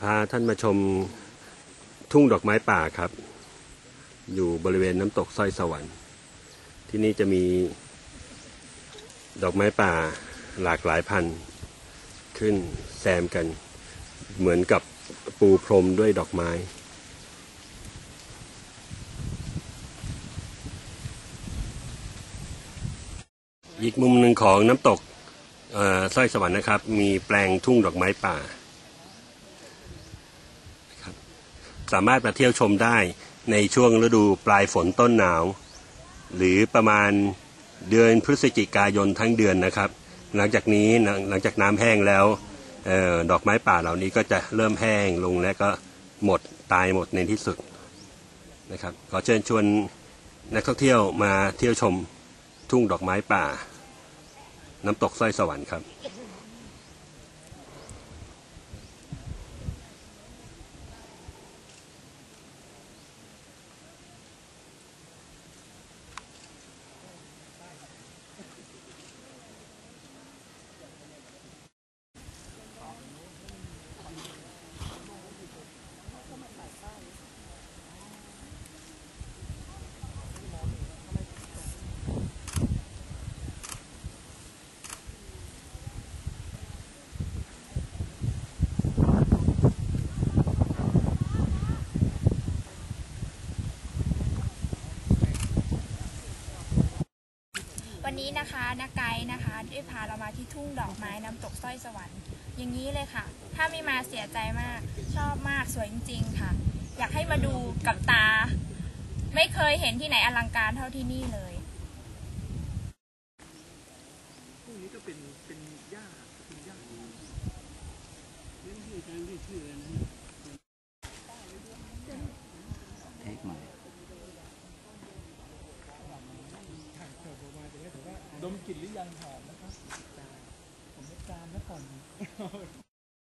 พาท่านมาชมทุ่งดอกไม้ป่าครับ อยู่บริเวณน้ำตกสร้อยสวรรค์ ที่นี่จะมีดอกไม้ป่าหลากหลายพันธุ์ขึ้นแซมกัน เหมือนกับปูพรมด้วยดอกไม้ อีกมุมหนึ่งของน้ำตกสร้อยสวรรค์นะครับ มีแปลงทุ่งดอกไม้ป่าครับ สามารถมาเที่ยวชมได้ในช่วงฤดูปลายฝนต้นหนาว หรือประมาณเดือนพฤศจิกายนทั้งเดือนนะครับ หลังจากนี้หลังจากน้ำแห้งแล้วออดอกไม้ป่าเหล่านี้ก็จะเริ่มแห้งลงและก็หมดตายหมดในที่สุดนะครับขอเชิญชวนนักท่องเที่ยวมาเที่ยวชมทุ่งดอกไม้ป่า น้ำตกสร้อยสวรรค์ครับ นี้นะคะนักไกด์นะคะได้พาเรามาที่ทุ่งดอกไม้น้ำตกสร้อยสวรรค์ อย่างนี้เลยค่ะ ถ้าไม่มาเสียใจมาก ชอบมากสวยจริง ๆ ค่ะ อยากให้มาดูกับตา ไม่เคยเห็นที่ไหนอลังการเท่าที่นี่เลยพวกนี้ก็เป็นเป็นหญ้าเป็นหญ้าเทคใหม่ ดมกลิ่นหรือยังหอมนะครับผมไม่ตามนะก่อน